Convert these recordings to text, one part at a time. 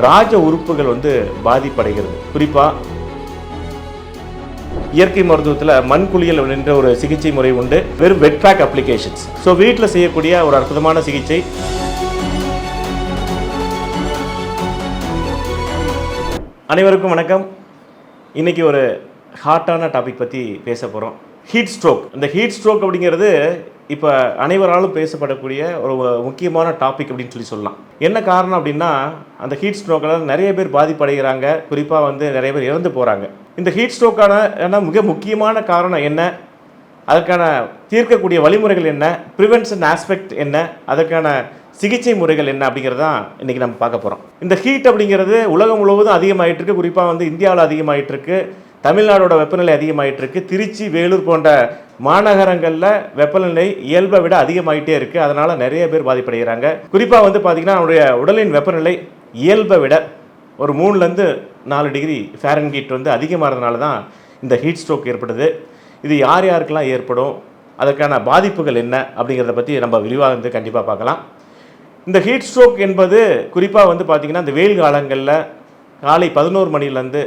ராஜ உறுப்புகள் வந்து பாதிப்படைகிறது. குறிப்பா இயற்கை மருத்துவத்தில் மண் குளியல் என்ற ஒரு சிகிச்சை முறை உண்டு. வெறும் வெட்பேக் அப்ளிகேஷன்ஸ் ஸோ வீட்டில் செய்யக்கூடிய ஒரு அற்புதமான சிகிச்சை. அனைவருக்கும் வணக்கம். இன்னைக்கு ஒரு ஹாட்டான டாபிக் பற்றி பேச போகிறோம் ஹீட் ஸ்ட்ரோக் இந்த ஹீட் ஸ்ட்ரோக் அப்படிங்கிறது இப்போ அனைவராலும் பேசப்படக்கூடிய ஒரு முக்கியமான டாபிக் அப்படின்னு சொல்லி சொல்லலாம். என்ன காரணம் அப்படின்னா அந்த ஹீட் ஸ்ட்ரோக்கால் நிறைய பேர் பாதிப்படைகிறாங்க. குறிப்பாக வந்து நிறைய பேர் இறந்து போகிறாங்க இந்த ஹீட் ஸ்ட்ரோக்கான ஏன்னா மிக முக்கியமான காரணம் என்ன? அதற்கான தீர்க்கக்கூடிய வழிமுறைகள் என்ன? ப்ரிவென்ஷன் ஆஸ்பெக்ட் என்ன? அதற்கான சிகிச்சை முறைகள் என்ன? அப்படிங்கிறது தான் இன்றைக்கி நம்ம பார்க்க போகிறோம் இந்த ஹீட் அப்படிங்கிறது உலகம் முழுவதும் அதிகமாகிட்டு இருக்கு. குறிப்பாக வந்து இந்தியாவில் அதிகமாகிட்டு இருக்குது தமிழ்நாடோட வெப்பநிலை அதிகமாயிட்டு இருக்கு திருச்சி வேலூர் போன்ற மாநகரங்களில் வெப்பநிலை இயல்பை விட அதிகமாயிட்டே இருக்கு. அதனால நிறைய பேர் பாதிப்படைகிறாங்க. குறிப்பாக வந்து பார்த்தீங்கன்னா அவனுடைய உடலின் வெப்பநிலை இயல்பை விட ஒரு மூணுலேருந்து நாலு டிகிரி ஃபேரன்கீட் வந்து அதிகமாகிறதுனால தான் இந்த ஹீட் ஸ்ட்ரோக் ஏற்படுது. இது யார் யாருக்கெல்லாம் ஏற்படும்? அதற்கான பாதிப்புகள் என்ன? அப்படிங்கிறத பற்றி நம்ம விரிவாக வந்து கண்டிப்பாக பார்க்கலாம். இந்த ஹீட் ஸ்ட்ரோக் என்பது குறிப்பாக வந்து பார்த்திங்கன்னா இந்த வெயில் காலங்களில் காலை பதினோரு மணிலேருந்து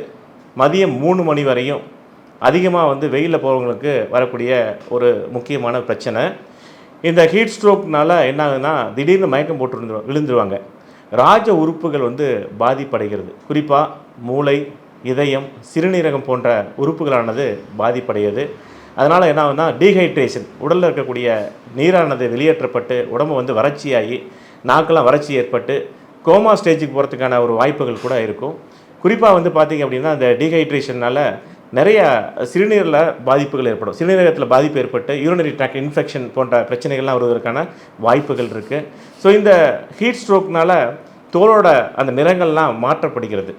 மதியம் மூணு மணி வரையும் அதிகமாக வந்து வெயிலில் போகிறவங்களுக்கு வரக்கூடிய ஒரு முக்கியமான பிரச்சனை. இந்த ஹீட் ஸ்ட்ரோக்னால என்ன ஆகுதுன்னா திடீர்னு மயக்கம் போட்டு விழுந்துருவாங்க. ராஜ உறுப்புகள் வந்து பாதிப்படைகிறது. குறிப்பாக மூளை இதயம் சிறுநீரகம் போன்ற உறுப்புகளானது பாதிப்படையுது அதனால் என்ன ஆகுதுன்னா டீஹைட்ரேஷன் உடலில் இருக்கக்கூடிய நீரானது வெளியேற்றப்பட்டு உடம்பு வந்து வறட்சியாகி நாக்கெல்லாம் வறட்சி ஏற்பட்டு கோமா ஸ்டேஜுக்கு போகிறதுக்கான ஒரு வாய்ப்புகள் கூட இருக்கும். குறிப்பாக வந்து பார்த்தீங்க அப்படின்னா அந்த டீஹைட்ரேஷனால் நிறைய சிறுநீரில் பாதிப்புகள் ஏற்படும். சிறுநீரகத்தில் பாதிப்பு ஏற்பட்டு யூரினரி ட்ராக் இன்ஃபெக்ஷன் போன்ற பிரச்சனைகள்லாம் வருவதற்கான வாய்ப்புகள் இருக்குது ஸோ இந்த ஹீட் ஸ்ட்ரோக்னால் தோலோட அந்த நிறங்கள்லாம் மாற்றப்படுகிறது.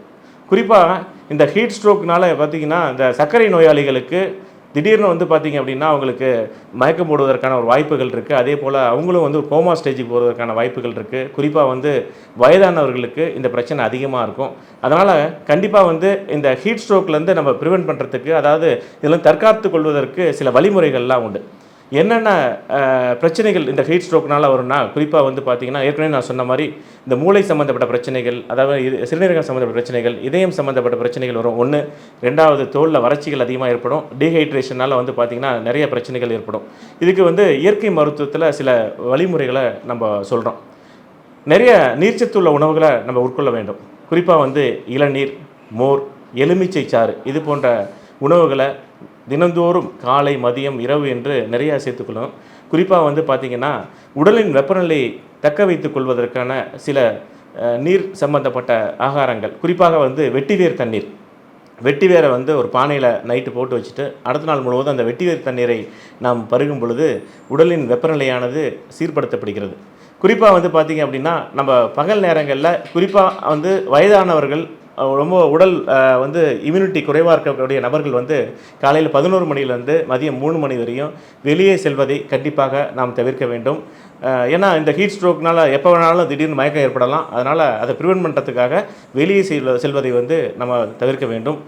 குறிப்பாக இந்த ஹீட் ஸ்ட்ரோக்னால் பார்த்தீங்கன்னா இந்த சர்க்கரை நோயாளிகளுக்கு திடீர்னு வந்து பார்த்தீங்க அப்படின்னா அவங்களுக்கு மயக்கம் போடுவதற்கான ஒரு வாய்ப்புகள் இருக்குது அதே போல் அவங்களும் வந்து கோமா ஸ்டேஜுக்கு போகிறதுக்கான வாய்ப்புகள் இருக்குது குறிப்பாக வந்து வயதானவர்களுக்கு இந்த பிரச்சனை அதிகமாக இருக்கும். அதனால் கண்டிப்பாக வந்து இந்த ஹீட் ஸ்ட்ரோக்லேருந்து நம்ம ப்ரிவெண்ட் பண்ணுறதுக்கு அதாவது இதெல்லாம் தற்காத்து கொள்வதற்கு சில வழிமுறைகள்லாம் உண்டு. என்னென்ன பிரச்சனைகள் இந்த ஹீட் ஸ்ட்ரோக்னால வரும்னா குறிப்பாக வந்து பார்த்தீங்கன்னா ஏற்கனவே நான் சொன்ன மாதிரி இந்த மூளை சம்மந்தப்பட்ட பிரச்சனைகள் அதாவது இது சிறுநீரகம் சம்மந்தப்பட்ட பிரச்சனைகள் இதயம் சம்மந்தப்பட்ட பிரச்சனைகள் வரும். ஒன்று ரெண்டாவது தோலில் வறட்சிகள் அதிகமாக ஏற்படும். டீஹைட்ரேஷனால் வந்து பார்த்திங்கன்னா நிறைய பிரச்சனைகள் ஏற்படும். இதுக்கு வந்து இயற்கை மருத்துவத்தில் சில வழிமுறைகளை நம்ம சொல்கிறோம் நிறைய நீர்ச்சத்துள்ள உணவுகளை நம்ம உட்கொள்ள வேண்டும். குறிப்பாக வந்து இளநீர் மோர் எலுமிச்சை சாறு இது போன்ற உணவுகளை தினந்தோறும் காலை மதியம் இரவு என்று நிறையா சேர்த்துக்கொள்ளும். குறிப்பாக வந்து பார்த்திங்கன்னா உடலின் வெப்பநிலையை தக்க வைத்துக் கொள்வதற்கான சில நீர் சம்பந்தப்பட்ட ஆகாரங்கள். குறிப்பாக வந்து வெட்டிவேர் தண்ணீர். வெட்டிவேரை வந்து ஒரு பானையில் நைட்டு போட்டு வச்சுட்டு அடுத்த நாள் முழுவதும் அந்த வெட்டிவேர் தண்ணீரை நாம் பருகும் பொழுது உடலின் வெப்பநிலையானது சீர்படுத்தப்படுகிறது. குறிப்பாக வந்து பார்த்திங்க அப்படின்னா நம்ம பகல் நேரங்களில் குறிப்பாக வந்து வயதானவர்கள் ரொம்ப உடல் வந்து இம்யூனிட்டி குறைவாக இருக்கக்கூடிய நபர்கள் வந்து காலையில் பதினோரு மணிலேருந்து மதியம் மூணு மணி வரையும் வெளியே செல்வதை கண்டிப்பாக நாம் தவிர்க்க வேண்டும். ஏன்னா இந்த ஹீட் ஸ்ட்ரோக்னால் எப்போ வேணாலும் திடீர்னு மயக்கம் ஏற்படலாம். அதனால் அதை ப்ரிவெண்ட் பண்ணுறதுக்காக வெளியே செல்வ செல்வதை வந்து நம்ம தவிர்க்க வேண்டும்.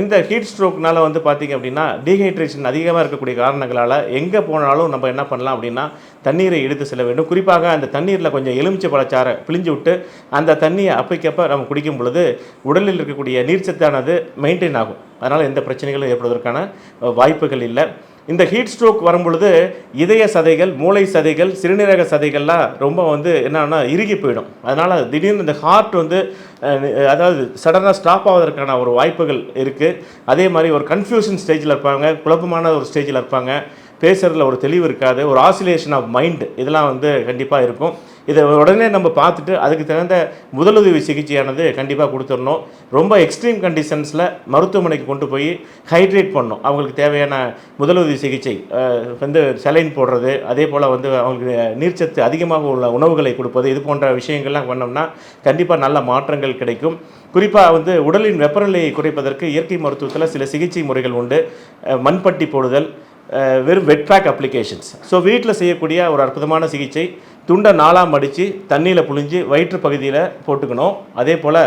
இந்த ஹீட் ஸ்ட்ரோக்னால் வந்து பார்த்திங்க அப்படின்னா டீஹைட்ரேஷன் அதிகமாக இருக்கக்கூடிய காரணங்களால் எங்கே போனாலும் நம்ம என்ன பண்ணலாம் அப்படின்னா தண்ணீரை எடுத்து செல்ல வேண்டும். குறிப்பாக அந்த தண்ணீரில் கொஞ்சம் எலுமிச்சை பழச்சாரை பிழிஞ்சு விட்டு அந்த தண்ணியை அப்பைக்கப்போ நம்ம குடிக்கும் பொழுது உடலில் இருக்கக்கூடிய நீர்ச்சத்தானது மெயின்டைன் ஆகும். அதனால் எந்த பிரச்சனைகளும் ஏற்படுவதற்கான வாய்ப்புகள் இல்லை. இந்த ஹீட் ஸ்ட்ரோக் வரும்பொழுது இதய சதைகள் மூளை சதைகள் சிறுநீரக சதைகள்லாம் ரொம்ப வந்து என்னன்னா இறுகி போயிடும். அதனால் திடீர்னு இந்த ஹார்ட் வந்து அதாவது சடனாக ஸ்டாப் ஆவதற்கான ஒரு வாய்ப்புகள் இருக்குது அதே மாதிரி ஒரு கன்ஃபியூஷன் ஸ்டேஜில் இருப்பாங்க குழப்பமான ஒரு ஸ்டேஜில் இருப்பாங்க. பேசுகிறதுல ஒரு தெளிவு இருக்காது. ஒரு ஆசிலேஷன் ஆஃப் மைண்ட் இதெல்லாம் வந்து கண்டிப்பாக இருக்கும். இதை உடனே நம்ம பார்த்துட்டு அதுக்கு தகுந்த முதலுதவி சிகிச்சையானது கண்டிப்பாக கொடுத்துடணும். ரொம்ப எக்ஸ்ட்ரீம் கண்டிஷன்ஸில் மருத்துவமனைக்கு கொண்டு போய் ஹைட்ரேட் பண்ணணும். அவங்களுக்கு தேவையான முதலுதவி சிகிச்சை வந்து செலைன் போடுறது அதே போல் வந்து அவங்களுக்கு நீர்ச்சத்து அதிகமாக உள்ள உணவுகளை கொடுப்பது இது போன்ற விஷயங்கள்லாம் பண்ணோம்னா கண்டிப்பாக நல்ல மாற்றங்கள் கிடைக்கும். குறிப்பாக வந்து உடலின் வெப்பநிலையை குறைப்பதற்கு இயற்கை மருத்துவத்தில் சில சிகிச்சை முறைகள் உண்டு. மண்பட்டி போடுதல் வெறும் வெட் பேக் அப்ளிகேஷன்ஸ் ஸோ வீட்டில் செய்யக்கூடிய ஒரு அற்புதமான சிகிச்சை துண்டை நாளாக மடித்து தண்ணியில் புழிஞ்சு வயிற்று பகுதியில் போட்டுக்கணும். அதே போல்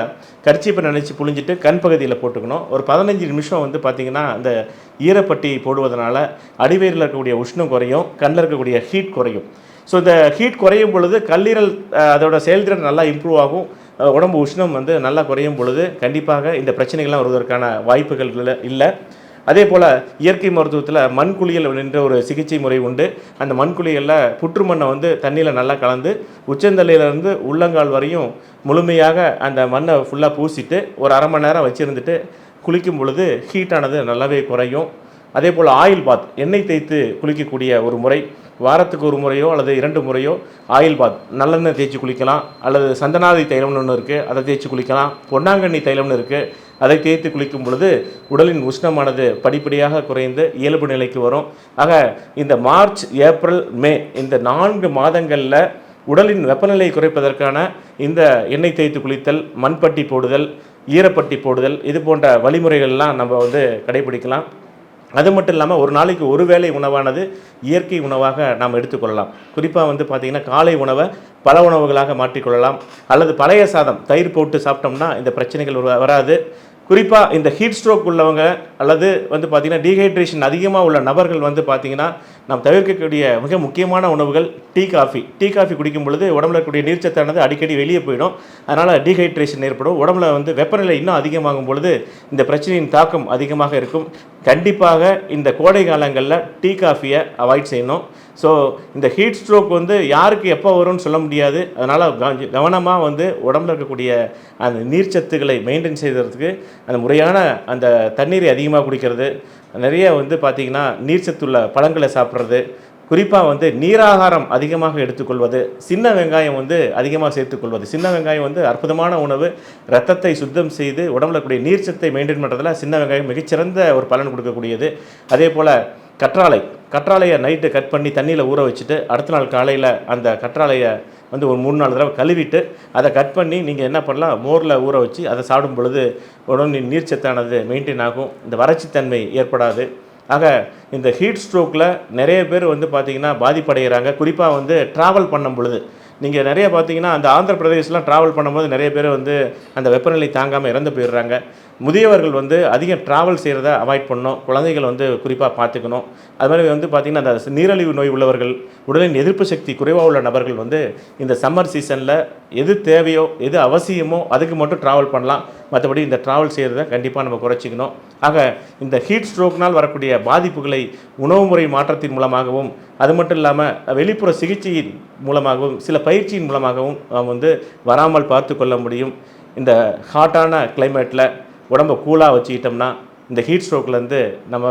கர்ச்சீப்பை நினச்சி புழிஞ்சிட்டு கண் பகுதியில் போட்டுக்கணும். ஒரு பதினஞ்சு நிமிஷம் வந்து பார்த்திங்கன்னா அந்த ஈரப்பட்டி போடுவதனால அடிவேரில் இருக்கக்கூடிய உஷ்ணம் குறையும் கண்ணில் இருக்கக்கூடிய ஹீட் குறையும். ஸோ இந்த ஹீட் குறையும் பொழுது கல்லீரல் அதோட செயல்திறன் நல்லா இம்ப்ரூவ் ஆகும். உடம்பு உஷ்ணம் வந்து நல்லா குறையும் பொழுது கண்டிப்பாக இந்த பிரச்சனைகள்லாம் வருவதற்கான வாய்ப்புகள் இல்லை- இல்லை. அதே போல் இயற்கை மருத்துவத்தில் மண்குளியல் என்ற ஒரு சிகிச்சை முறை உண்டு. அந்த மண்குளியலில் புற்றுமண்ணை வந்து தண்ணியில் நல்லா கலந்து உச்சந்தலையிலேருந்து உள்ளங்கால் வரையும் முழுமையாக அந்த மண்ணை ஃபுல்லாக பூசிட்டு ஒரு அரை மணி நேரம் வச்சுருந்துட்டு குளிக்கும் பொழுது ஹீட்டானது நல்லாவே குறையும். அதே போல் ஆயில் பாத் எண்ணெய் தேய்த்து குளிக்கக்கூடிய ஒரு முறை வாரத்துக்கு ஒரு முறையோ அல்லது இரண்டு முறையோ ஆயில் பாத் நல்லெண்ணெய் தேய்ச்சி குளிக்கலாம். அல்லது சந்தனாதி தைலம்னு ஒன்று இருக்குது அதை தேய்ச்சி குளிக்கலாம். பொன்னாங்கண்ணி தைலம்னு இருக்குது அதை தேய்த்து குளிக்கும் பொழுது உடலின் உஷ்ணமானது படிப்படியாக குறைந்து இயல்பு நிலைக்கு வரும். ஆக இந்த மார்ச் ஏப்ரல் மே இந்த நான்கு மாதங்களில் உடலின் வெப்பநிலையை குறைப்பதற்கான இந்த எண்ணெய் தேய்த்து குளித்தல் மண்பட்டி போடுதல் ஈரப்பட்டி போடுதல் இது போன்ற வழிமுறைகள்லாம் நம்ம வந்து கடைபிடிக்கலாம். அது மட்டும் இல்லாமல் ஒரு நாளைக்கு ஒரு வேளை உணவானது இயற்கை உணவாக நாம் எடுத்துக்கொள்ளலாம் குறிப்பாக வந்து பார்த்திங்கன்னா காலை உணவை பல உணவுகளாக மாற்றிக்கொள்ளலாம் அல்லது பழைய சாதம் தயிர் போட்டு சாப்பிட்டோம்னா இந்த பிரச்சனைகள் வராது. குறிப்பாக இந்த ஹீட் ஸ்ட்ரோக் உள்ளவங்க அல்லது வந்து பார்த்திங்கன்னா டீஹைட்ரேஷன் அதிகமாக உள்ள நபர்கள் வந்து பார்த்திங்கன்னா நாம் தவிர்க்கக்கூடிய மிக முக்கியமான உணவுகள் டீ காஃபி. டீ காஃபி குடிக்கும் பொழுது உடம்புல இருக்கக்கூடிய நீர்ச்சத்தானது அடிக்கடி வெளியே போயிடும். அதனால் டீஹைட்ரேஷன் ஏற்படும். உடம்புல வந்து வெப்பநிலை இன்னும் அதிகமாகும் பொழுது இந்த பிரச்சனையின் தாக்கம் அதிகமாக இருக்கும். கண்டிப்பாக இந்த கோடை காலங்களில் டீ காஃபியை அவாய்ட் செய்யணும். ஸோ இந்த ஹீட் ஸ்ட்ரோக் வந்து யாருக்கு எப்போ வரும்னு சொல்ல முடியாது. அதனால் கவனமாக வந்து உடம்புல இருக்கக்கூடிய அந்த நீர்ச்சத்துக்களை மெயின்டைன் செய்கிறதுக்கு அந்த முறையான அந்த தண்ணீரை அதிகமாக குடிக்கிறது. நிறைய வந்து பார்த்திங்கன்னா நீர்ச்சத்துள்ள பழங்களை சாப்பிட்றது. குறிப்பாக வந்து நீராகாரம் அதிகமாக எடுத்துக்கொள்வது சின்ன வெங்காயம் வந்து அதிகமாக சேர்த்துக்கொள்வது. சின்ன வெங்காயம் வந்து அற்புதமான உணவு. ரத்தத்தை சுத்தம் செய்து உடம்புல கூடிய நீர்ச்சத்தை மெயின்டைன் பண்ணுறதுல சின்ன வெங்காயம் மிகச்சிறந்த ஒரு பலன் கொடுக்கக்கூடியது. அதே போல் கற்றாழை கற்றாழையை நைட்டு கட் பண்ணி தண்ணியில் ஊற வச்சுட்டு அடுத்த நாள் காலையில் அந்த கற்றாழையை வந்து ஒரு மூணு நாலு தடவை கழுவிட்டு அதை கட் பண்ணி நீங்கள் என்ன பண்ணலாம்? மோரில் ஊற வச்சு அதை சாப்பிடும் பொழுது உடம்பின் நீர்ச்சத்தானது மெயின்டைன் ஆகும். இந்த வறட்சித்தன்மை ஏற்படாது. ஆக இந்த ஹீட் ஸ்ட்ரோக்கில் நிறைய பேர் வந்து பார்த்திங்கன்னா பாதிப்படைகிறாங்க. குறிப்பாக வந்து ட்ராவல் பண்ணும் பொழுது. நீங்கள் நிறைய பார்த்தீங்கன்னா அந்த ஆந்திர பிரதேஷ்லாம் ட்ராவல் பண்ணும்போது நிறைய பேர் வந்து அந்த வெப்பநிலை தாங்காமல் இறந்து போயிடுறாங்க. முதியவர்கள் வந்து அதிகம் ட்ராவல் செய்கிறத அவாய்ட் பண்ணணும். குழந்தைகள் வந்து குறிப்பாக பார்த்துக்கணும். அது மாதிரி வந்து பார்த்திங்கன்னா அந்த நீரிழிவு நோய் உள்ளவர்கள் உடலின் எதிர்ப்பு சக்தி குறைவாக உள்ள நபர்கள் வந்து இந்த சம்மர் சீசனில் எது தேவையோ எது அவசியமோ அதுக்கு மட்டும் ட்ராவல் பண்ணலாம். மற்றபடி இந்த ட்ராவல் செய்கிறத கண்டிப்பாக நம்ம குறைச்சிக்கணும். ஆக இந்த ஹீட் ஸ்ட்ரோக்னால் வரக்கூடிய பாதிப்புகளை உணவு முறை மாற்றத்தின் மூலமாகவும் அது மட்டும் இல்லாமல் வெளிப்புற சிகிச்சையின் மூலமாகவும் சில பயிற்சியின் மூலமாகவும் நாம் வந்து வராமல் பார்த்து கொள்ள முடியும். இந்த ஹாட்டான கிளைமேட்டில் உடம்பை கூலாக வச்சுக்கிட்டோம்னா இந்த ஹீட் ஸ்ட்ரோக்லேருந்து நம்ம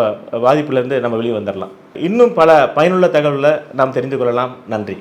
பாதிப்புலேருந்து நம்ம வெளியே வந்துடலாம் இன்னும் பல பயனுள்ள தகவலை நாம் தெரிந்து கொள்ளலாம். நன்றி.